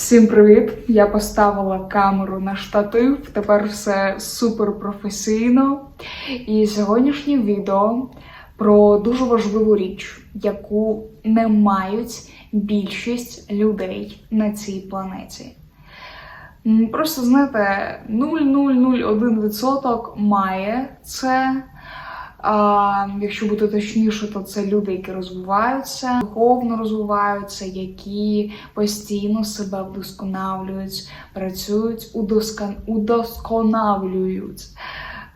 Всім привіт! Я поставила камеру на штатив. Тепер все супер професійно. І сьогоднішнє відео про дуже важливу річ, яку не мають більшість людей на цій планеті. Просто знаєте, 0,001% має це. А, якщо бути точніше, то це люди, які розвиваються, духовно розвиваються, які постійно себе вдосконалюють, працюють, удоскон... удосконалюють,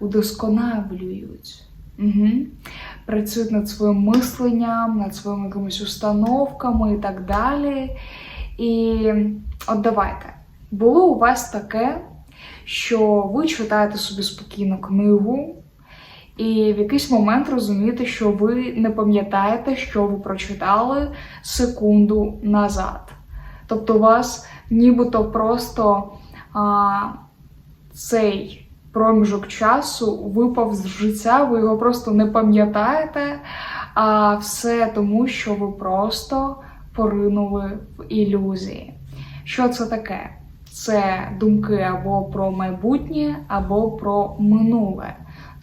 удосконалюють. Угу. Працюють над своїм мисленням, над своїми якимись установками і так далі. І от давайте, було у вас таке, що ви читаєте собі спокійно книгу. І в якийсь момент розумієте, що ви не пам'ятаєте, що ви прочитали секунду назад. Тобто у вас нібито просто а, цей проміжок часу випав з життя, ви його просто не пам'ятаєте, а все тому, що ви просто поринули в ілюзії. Що це таке? Це думки або про майбутнє, або про минуле.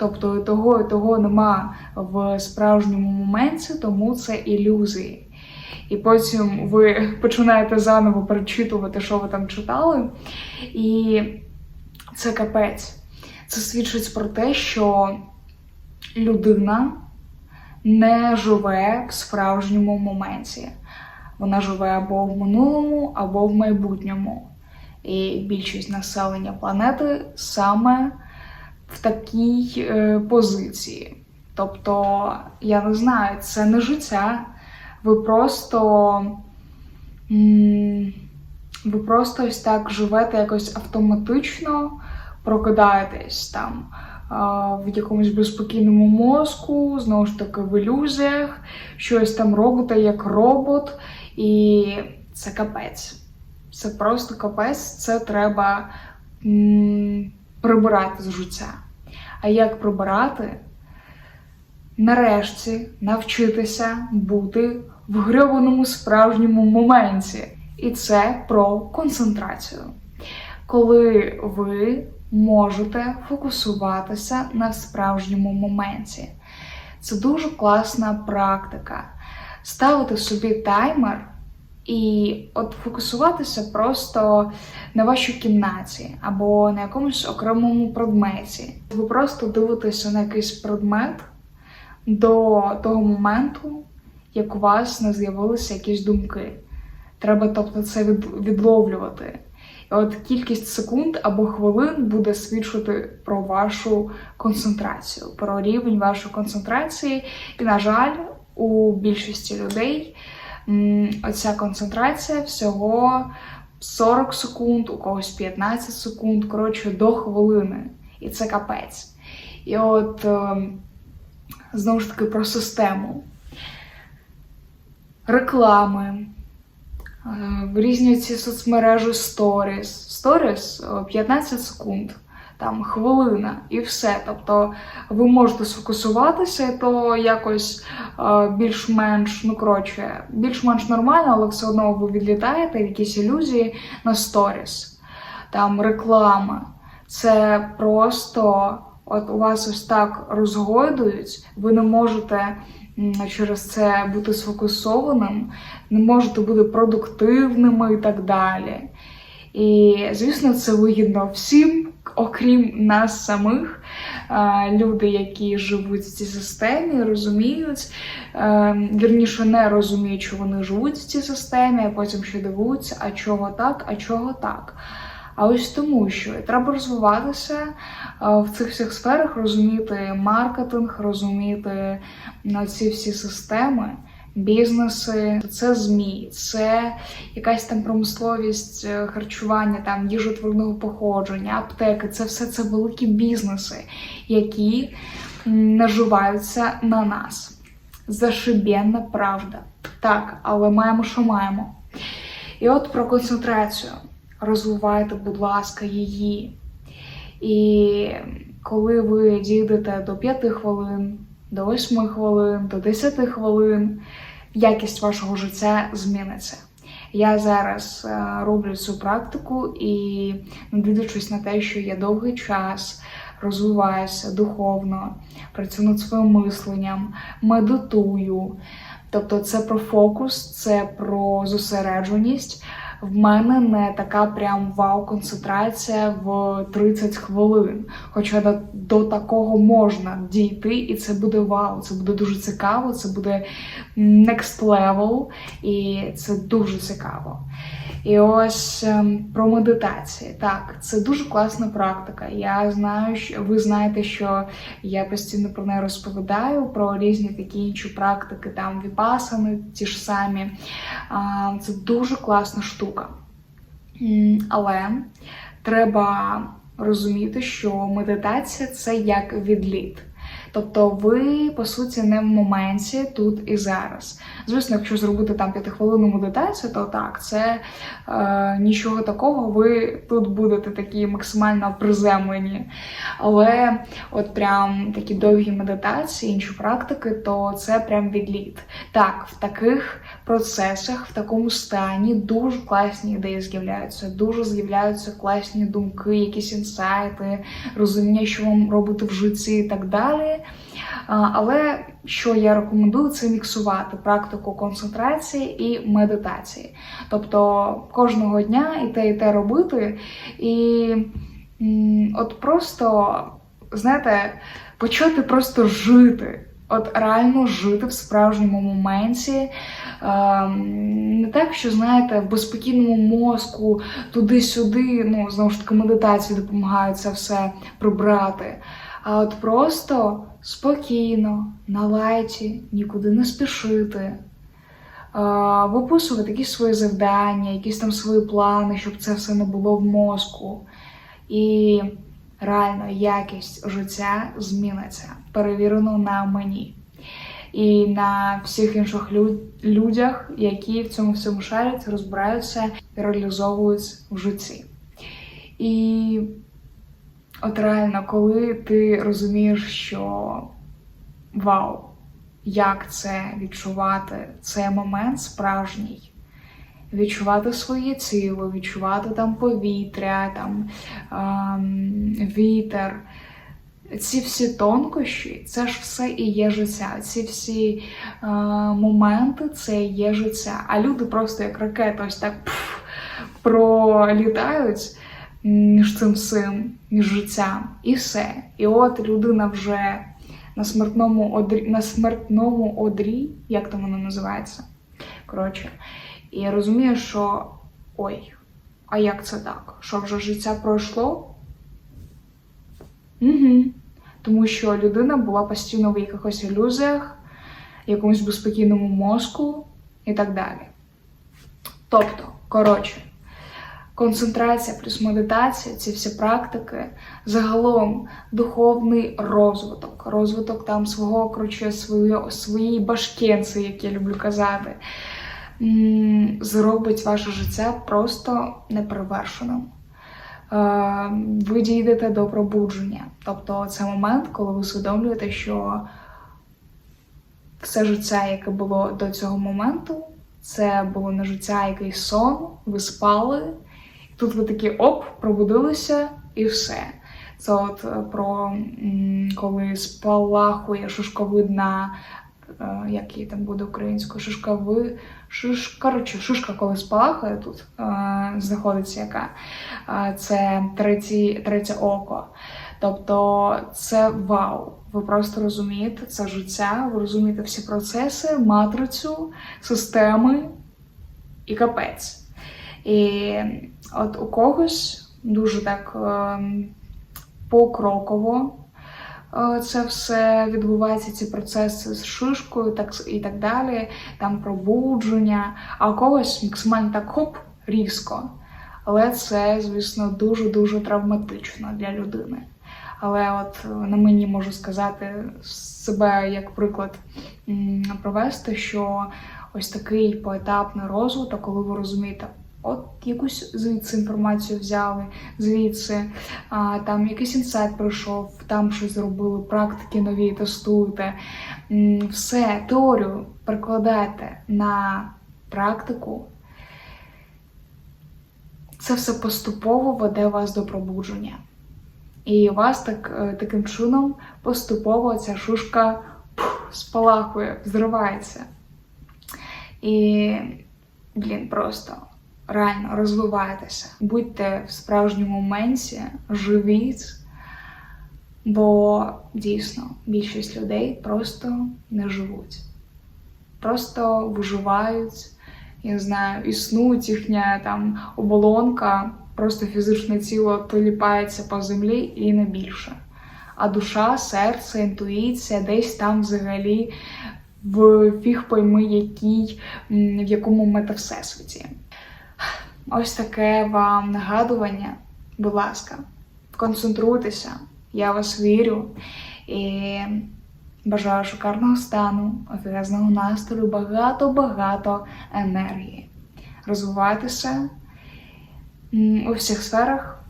Тобто того, і того нема в справжньому моменті, тому це ілюзії. І потім ви починаєте заново перечитувати, що ви там читали. І це капець. Це свідчить про те, що людина не живе в справжньому моменті. Вона живе або в минулому, або в майбутньому. І більшість населення планети саме в такій е, позиції. Тобто, я не знаю, це не життя. Ви просто. Ви просто ось так живете якось автоматично, прокидаєтесь там в якомусь безпокійному мозку, знову ж таки в ілюзіях, щось там робите як робот, і це капець. Це просто капець, це треба прибирати з життя. А як прибирати? Нарешті навчитися бути в грьованому справжньому моменті. І це про концентрацію. Коли ви можете фокусуватися на справжньому моменті. Це дуже класна практика. Ставити собі таймер і от фокусуватися просто на вашій кімнаті або на якомусь окремому предметі. Ви просто дивитеся на якийсь предмет до того моменту, як у вас не з'явилися якісь думки. Треба, тобто, це відловлювати. І от кількість секунд або хвилин буде свідчити про вашу концентрацію, про рівень вашої концентрації. І, на жаль, у більшості людей оця концентрація всього 40 секунд, у когось 15 секунд, коротше, до хвилини. І це капець. І от ем, знову ж таки про систему. Реклами, е, в різні ці соцмережі сторіс. Сторіс е, 15 секунд, там хвилина і все. Тобто ви можете сфокусуватися, то якось е, більш-менш, ну коротше, більш-менш нормально, але все одно ви відлітаєте в якісь ілюзії на сторіс. Там реклама. Це просто от у вас ось так розгойдують, ви не можете через це бути сфокусованим, не можете бути продуктивними і так далі. І, звісно, це вигідно всім, окрім нас самих. Люди, які живуть в цій системі, розуміють, вірніше не розуміють, що вони живуть в цій системі, а потім ще дивуються, а чого так, а чого так. А ось тому, що треба розвиватися в цих всіх сферах, розуміти маркетинг, розуміти ці всі системи, бізнеси, це ЗМІ, це якась там промисловість е, харчування, там їжа тваринного походження, аптеки. Це все це великі бізнеси, які наживаються на нас. Зашибенна правда. Так, але маємо, що маємо. І от про концентрацію. Розвивайте, будь ласка, її. І коли ви дійдете до 5 хвилин, до 8 хвилин, до 10 хвилин, якість вашого життя зміниться. Я зараз е, роблю цю практику і не дивлячись на те, що я довгий час розвиваюся духовно, працюю над своїм мисленням, медитую. Тобто це про фокус, це про зосередженість. В мене не така прям вау-концентрація в 30 хвилин. Хоча до, до такого можна дійти, і це буде вау, це буде дуже цікаво, це буде next level, і це дуже цікаво. І ось ем, про медитації. Так, це дуже класна практика. Я знаю, що ви знаєте, що я постійно про неї розповідаю, про різні такі інші практики, там віпасани, ті ж самі. Це дуже класна штука. М, Але треба розуміти, що медитація це як відліт. Тобто ви, по суті, не в моменті тут і зараз. Звісно, якщо зробити там п'ятихвилинну медитацію, то так, це е, нічого такого, ви тут будете такі максимально приземлені. Але от прям такі довгі медитації, інші практики, то це прям відліт. Так, в таких процесах, в такому стані дуже класні ідеї з'являються, дуже з'являються класні думки, якісь інсайти, розуміння, що вам робити в житті і так далі. Але що я рекомендую, це міксувати практику концентрації і медитації. Тобто кожного дня і те, і те робити. І от просто, знаєте, почати просто жити. От реально жити в справжньому моменті. Не так, що знаєте, в безпокійному мозку туди-сюди, ну знову ж таки, медитації допомагають це все прибрати. А от просто спокійно, на лайті, нікуди не спішити, виписувати якісь свої завдання, якісь там свої плани, щоб це все не було в мозку. І реально якість життя зміниться, перевірено на мені. І на всіх інших людях, які в цьому всьому шарять, розбираються і реалізовують в житті. І От реально, коли ти розумієш, що вау, як це відчувати цей момент справжній, відчувати своє тіло, відчувати там повітря, там ем, вітер. Ці всі тонкощі, це ж все і є життя. Ці всі е, моменти це і є життя. А люди просто як ракета, ось так пф, пролітають між цим всім, між життям, і все. І от людина вже на смертному одрі, на смертному одрі, як там воно називається. Коротше, і я розумію, що ой, а як це так? Що вже життя пройшло? Угу. Тому що людина була постійно в якихось ілюзіях, якомусь безпокійному мозку і так далі. Тобто, коротше, концентрація плюс медитація, ці всі практики, загалом духовний розвиток, розвиток там свого своєї, своєї башкенці, як я люблю казати, зробить ваше життя просто неперевершеним. Е, Ви дійдете до пробудження. Тобто це момент, коли ви усвідомлюєте, що все життя, яке було до цього моменту, це було не життя, а якийсь сон, ви спали. Тут ви такі оп, пробудилися і все. Це от е, про коли спалахує шишковидна, е, як її там буде українською, шишкови, шиш, коротше, шишка, коли спалахує тут, е, знаходиться яка. Це треті, третє око. Тобто це вау. Ви просто розумієте це життя, ви розумієте всі процеси, матрицю, системи і капець. І от у когось дуже так ем, покроково е, це все відбувається, ці процеси з шишкою так, і так далі, там пробудження, а у когось максимально так хоп, різко. Але це, звісно, дуже-дуже травматично для людини. Але от е, на мені можу сказати себе як приклад провести, що ось такий поетапний розвиток, коли ви розумієте, от якусь звідси інформацію взяли, звідси а, там якийсь інсайт пройшов, там щось зробили, практики нові тестуєте. Все, теорію перекладайте на практику. це все поступово веде вас до пробудження. І вас так, е, таким чином поступово ця шушка спалахує, взривається. І, блін, просто реально розвивайтеся. Будьте в справжньому моменті, живіть, бо дійсно більшість людей просто не живуть. Просто виживають, я не знаю, існують їхня там оболонка, просто фізичне тіло приліпається по землі і не більше. А душа, серце, інтуїція десь там взагалі в фіг пойми, якій, м, в якому метавсесвіті. Ось таке вам нагадування. Будь ласка, концентруйтеся, я вас вірю і бажаю шикарного стану, офігезного настрою, багато-багато енергії. Розвивайтеся у всіх сферах,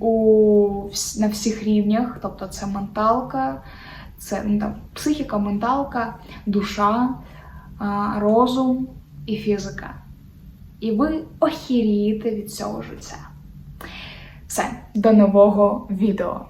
у, на всіх рівнях, тобто це менталка, це ну, там, психіка, менталка, душа, розум і фізика. І ви охірієте від цього життя. Все, до нового відео.